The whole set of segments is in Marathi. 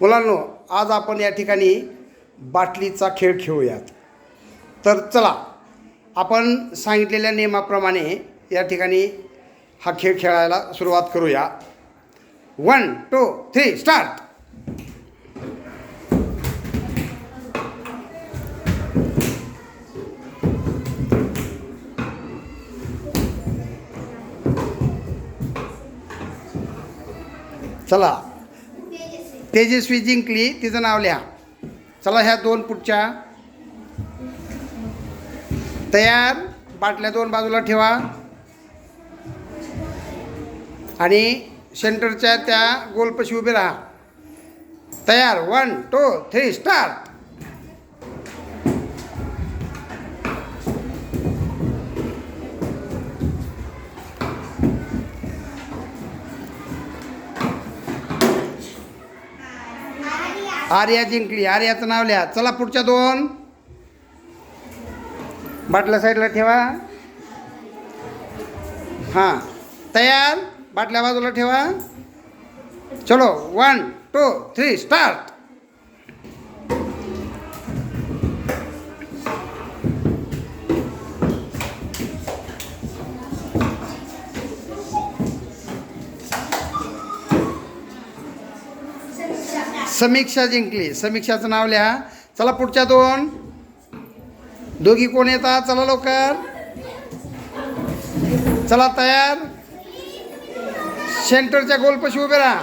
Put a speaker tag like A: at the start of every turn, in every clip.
A: मुलांनो आज आपण या ठिकाणी बाटलीचा खेळ खेळूयात. तर चला आपण सांगितलेल्या नियमाप्रमाणे या ठिकाणी हा खेळ खेळायला सुरुवात करूया. वन टू थ्री स्टार्ट चला तेजस्वी जिंकली तिचं नाव लिहा. चला ह्या दोन पुढच्या. तयार बाटल्या दोन बाजूला ठेवा. आणि सेंटरच्या त्या गोलपशी उभे राहा. तयार one two three start Arya जिंकली. आर्याचं नाव लिहा. चला पुढच्या दोन. बाटल्या साईडला ठेवा. हां. तयार. बाटल्या बाजूला ठेवा. चलो. One two three start Sameeksha जिंकली. समीक्षाचं नाव लिहा. चला पुढच्या दोन. दोघी कोण येतात? चला लवकर. चला तयार. सेंटरच्या गोलपाशी उभे राहा.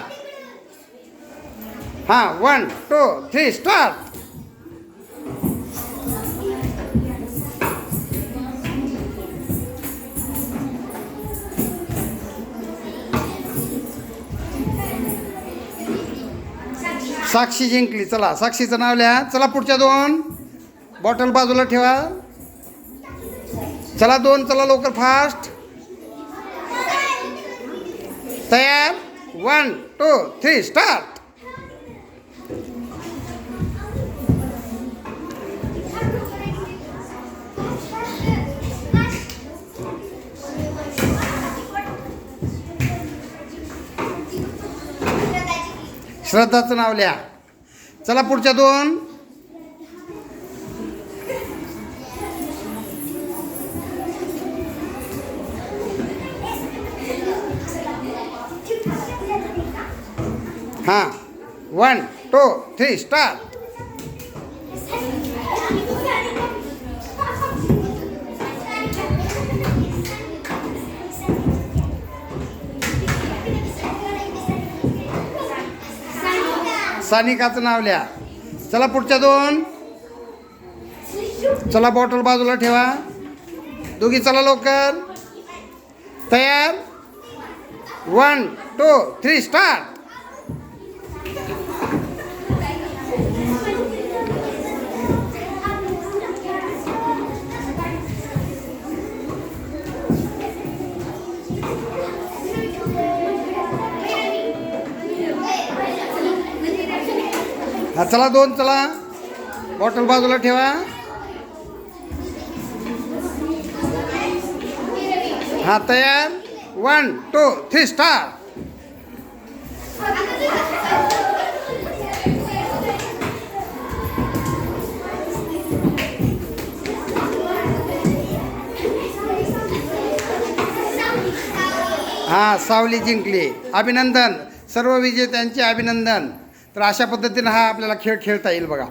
A: हां one two three start Sakshi जिंकली. चला साक्षीचं नाव लिहा. चला पुढच्या दोन. बॉटल बाजूला ठेवा. चला दोन चला लवकर फास्ट तयार? वन टू थ्री स्टार्ट श्रद्धाचं नाव लिहा. चला पुढच्या दोन. हां. वन टू थ्री स्टार्ट सानिकाचं नाव लिहा. चला पुढच्या दोन. चला बॉटल बाजूला ठेवा. दोघी चला लवकर. तयार? वन टू थ्री स्टार्ट हा चला दोन चला. बॉटल बाजूला ठेवा. हा तयार. वन टू थ्री स्टार हा सावली जिंकली. अभिनंदन. सर्व विजेत्यांचे अभिनंदन. तर अशा पद्धतीनं हा आपल्याला खेळ खेळता येईल बघा.